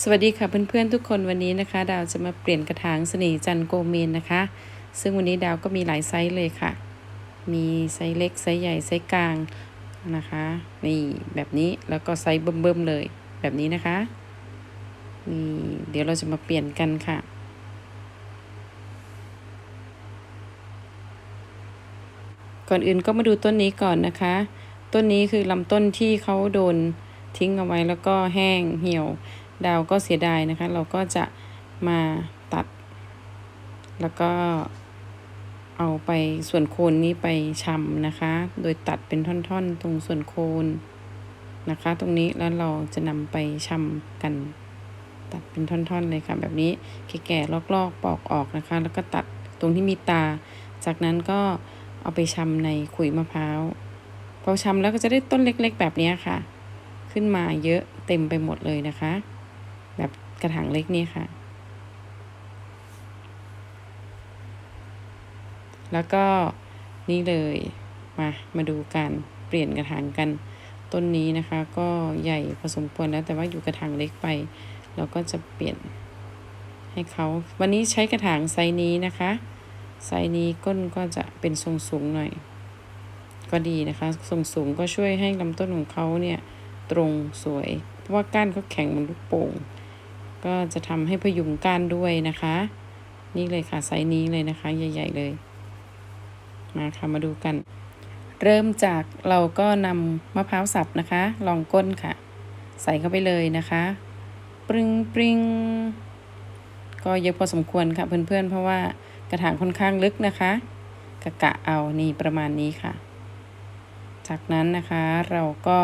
สวัสดีค่ะเพื่อนๆทุกคนวันนี้นะคะ ดาวจะมาเปลี่ยนกระถางเสน่ห์จันโกเมนนะคะ ซึ่งวันนี้ดาวก็มีหลายไซส์เลยค่ะ มีไซส์เล็กไซส์ใหญ่ไซส์กลางนะคะนี่แบบนี้แล้วก็ไซส์เบิ่มๆเลยแบบนี้นะคะนี่เดี๋ยวเราจะมาเปลี่ยนกันค่ะก่อนอื่นก็มาดูต้นนี้ก่อนนะคะ ต้นนี้คือลำต้นที่เขาโดนทิ้งเอาไว้แล้วก็แห้งเหี่ยว ดาวก็เสียดายนะคะ เราก็จะมาตัด แล้วก็เอาไปส่วนโคนนี้ไปชำนะคะ โดยตัดเป็นท่อนๆ ตรงส่วนโคนนะคะ ตรงนี้แล้วเราจะนำไปชำกัน ตัดเป็นท่อนๆเลยค่ะ แบบนี้แก่ๆลอกๆปอกออกนะคะ แล้วก็ตัดตรงที่มีตา จากนั้นก็เอาไปชำในขุยมะพร้าวพอชำแล้วก็จะได้ต้นเล็กๆ แบบนี้ค่ะ ขึ้นมาเยอะเต็มไปหมดเลยนะคะ แบบกระถางเล็กนี่ค่ะ แล้วก็นี่เลยมามาดูกันเปลี่ยนกระถางกันต้นนี้นะคะ ก็ใหญ่พอสมควรแล้ว แต่ว่าอยู่กระถางเล็กไป เราก็จะเปลี่ยนให้เขา วันนี้ใช้กระถางไซนี้นะคะไซนี้ก้นก็จะเป็นทรงสูงหน่อย ก็ดีนะคะทรงสูงก็ช่วยให้ลำต้นของเขาเนี่ย ตรงสวย เพราะว่าก้านเขาแข็งเหมือนลูกโป่ง ก็จะทำให้พยุงก้านด้วยนะคะ นี่เลยค่ะไซส์นี้เลยนะคะ ใหญ่ ๆ เลย มาค่ะมาดูกัน เริ่มจากเราก็นำมะพร้าวสับนะคะ ลองก้นค่ะ ใส่เข้าไปเลยนะคะ ปริงปริงก็เยอะพอสมควรค่ะเพื่อนๆ เพราะว่ากระถางค่อนข้างลึกนะคะ กะกะเอานี่ประมาณนี้ค่ะ จากนั้นนะคะเราก็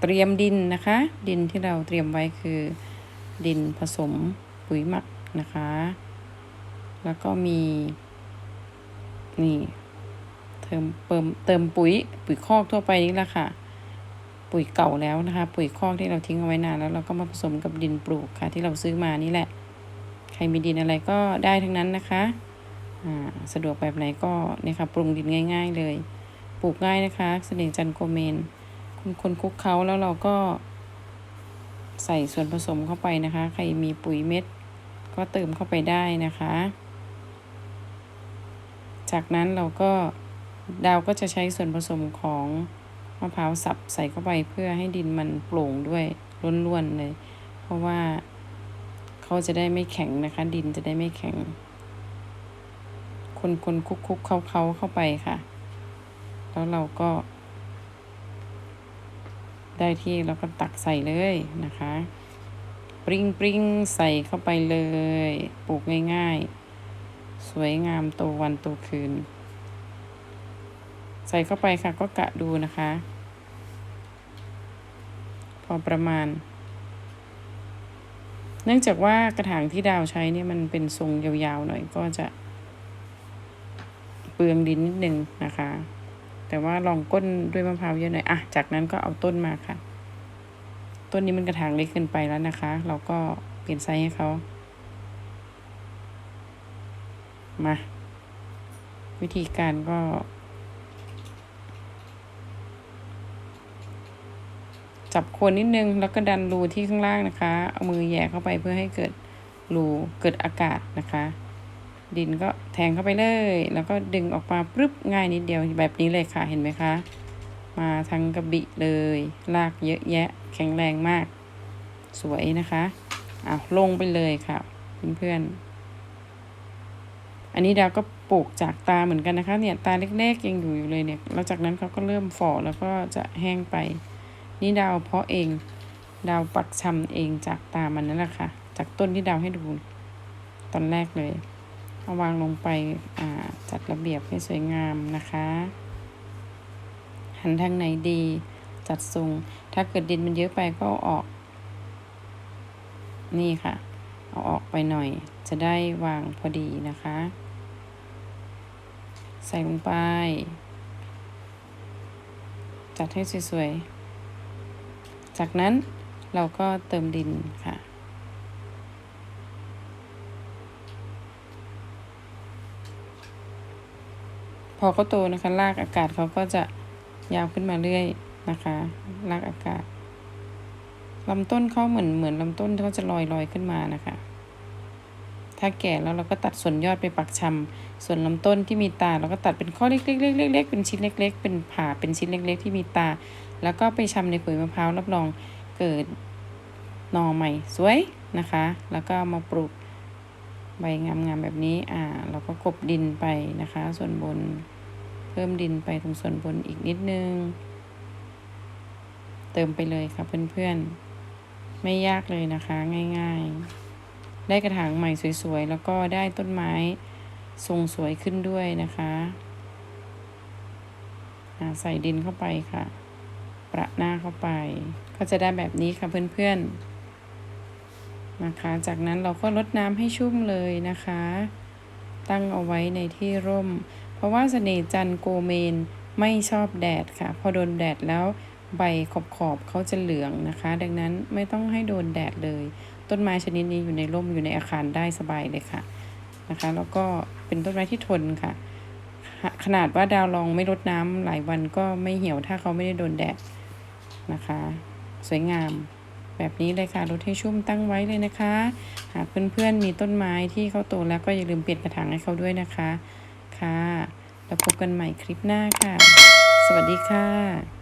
เตรียมดินนะคะ ดินที่เราเตรียมไว้คือ ดินผสมปุ๋ยหมักนะคะ แล้วก็มี นี่เติมเติมเติมปุ๋ยปุ๋ยคอกทั่วไปนี่แหละค่ะ ปุ๋ยเก่าแล้วนะคะ ปุ๋ยคอกที่เราทิ้งเอาไว้นานแล้วเราก็มาผสมกับดินปลูกค่ะ ที่เราซื้อมานี่แหละ ใครมีดินอะไรก็ได้ทั้งนั้นนะคะอ่าสะดวกแบบไหนก็เนี่ยค่ะปรุงดินง่าย ๆ เลย ปลูกง่ายนะคะ เสน่ห์จันโกเมน คนคนคลุกเขาแล้วเราก็ ใส่ส่วนผสมเข้าไปนะคะ ใครมีปุ๋ยเม็ด ก็เติมเข้าไปได้นะคะ จากนั้นเราก็ดาวก็จะใช้ส่วนผสมของมะพร้าวสับใส่เข้าไปเพื่อให้ดินมันโปร่งด้วยล้วนๆเลย เพราะว่าเขาจะได้ไม่แข็งนะคะ ดินจะได้ไม่แข็ง คนคนคุกคุกเขาเขาเข้าไปค่ะ แล้วเราก็ ได้ที่เราก็ตักใส่เลยนะคะ ปริงปริงใส่เข้าไปเลย ปลูกง่ายๆ สวยงามโตวันโตคืน ใส่เข้าไปค่ะก็กะดูนะคะ พอประมาณ เนื่องจากว่ากระถางที่ดาวใช้เนี่ยมันเป็นทรงยาวๆหน่อยก็จะ เปลืองดินนิดนึงนะคะ แต่ว่าลองก้นด้วยมะพร้าวเยอะหน่อยอะจากนั้นก็เอาต้นมาค่ะ ต้นนี้มันกระถางเล็กเกินไปแล้วนะคะ เราก็เปลี่ยนไซส์ให้เขามา วิธีการก็ จับโคนนิดนึงแล้วก็ดันรูที่ข้างล่างนะคะ เอามือแย่เข้าไปเพื่อให้เกิดรูเกิดอากาศนะคะ ดินก็แทงเข้าไปเลย แล้วก็ดึงออกมาปึ๊บง่ายนิดเดียวแบบนี้เลยค่ะเห็นไหมคะ มาทั้งกระบิเลย ลากเยอะแยะ แข็งแรงมาก สวยนะคะอ้าวลงไปเลยค่ะเพื่อนๆอันนี้ดาวก็ปลูกจากตาเหมือนกันนะคะเนี่ยตาเล็กๆยังอยู่อยู่เลยเนี่ยแล้วจากนั้นเขาก็เริ่มฝ่อแล้วก็จะแห้งไป นี่ดาวเพาะเองดาวปักชำเองจากตามันนั่นแหละค่ะ จากต้นที่ดาวให้ดูตอนแรกเลย เอาวางลงไปอ่าจัดระเบียบให้สวยงามนะคะ หันทางไหนดีจัดทรง ถ้าเกิดดินมันเยอะไปก็ออก นี่ค่ะ เอาออกไปหน่อย จะได้วางพอดีนะคะ ใส่ลงไป จัดให้สวยๆ จากนั้นเราก็เติมดินค่ะ พอเขาโตนะคะลากอากาศเขาก็จะยาวขึ้นมาเรื่อยนะคะลากอากาศลำต้นเขาเหมือนเหมือนลำต้นเขาจะลอยลอยขึ้นมานะคะ ถ้าแก่แล้วเราก็ตัดส่วนยอดไปปักชำส่วนลำต้นที่มีตาเราก็ตัดเป็นข้อเล็กๆๆๆๆเป็นชิ้นเล็ก ๆ เป็นผ่าเป็นชิ้นเล็ก ๆ ที่มีตา แล้วก็ไปชำในขุยมะพร้าวรับรองเกิดหน่อใหม่สวยนะคะ แล้วก็มาปลูก ใบงามๆแบบนี้ อ่า เราก็กบดินไปนะคะ ส่วนบน เพิ่มดินไปตรงส่วนบนอีกนิดนึง เติมไปเลยค่ะเพื่อนๆ ไม่ยากเลยนะคะ ง่ายๆ ได้กระถางใหม่สวยๆ แล้วก็ได้ต้นไม้ทรงสวยขึ้นด้วยนะคะอ่าใส่ดินเข้าไปค่ะ ประหน้าเข้าไป ก็จะได้แบบนี้ค่ะเพื่อนๆ นะคะ จากนั้นเราก็ลดน้ำให้ชุ่มเลยนะคะ ตั้งเอาไว้ในที่ร่ม เพราะว่าเสน่จันโกเมนไม่ชอบแดดค่ะ พอโดนแดดแล้วใบขอบขอบๆเขาจะเหลืองนะคะ ดังนั้นไม่ต้องให้โดนแดดเลย ต้นไม้ชนิดนี้อยู่ในร่มอยู่ในอาคารได้สบายเลยค่ะนะคะ แล้วก็เป็นต้นไม้ที่ทนค่ะ ขนาดว่าดาวลองไม่รดน้ำหลายวันก็ไม่เหี่ยวถ้าเขาไม่ได้โดนแดดนะคะ สวยงาม แบบนี้เลยค่ะรดให้ชุ่มตั้งไว้เลยนะคะ หากเพื่อนๆมีต้นไม้ที่เขาโตแล้วก็อย่าลืมเปลี่ยนกระถางให้เขาด้วยนะคะค่ะ แล้วพบกันใหม่คลิปหน้าค่ะ สวัสดีค่ะ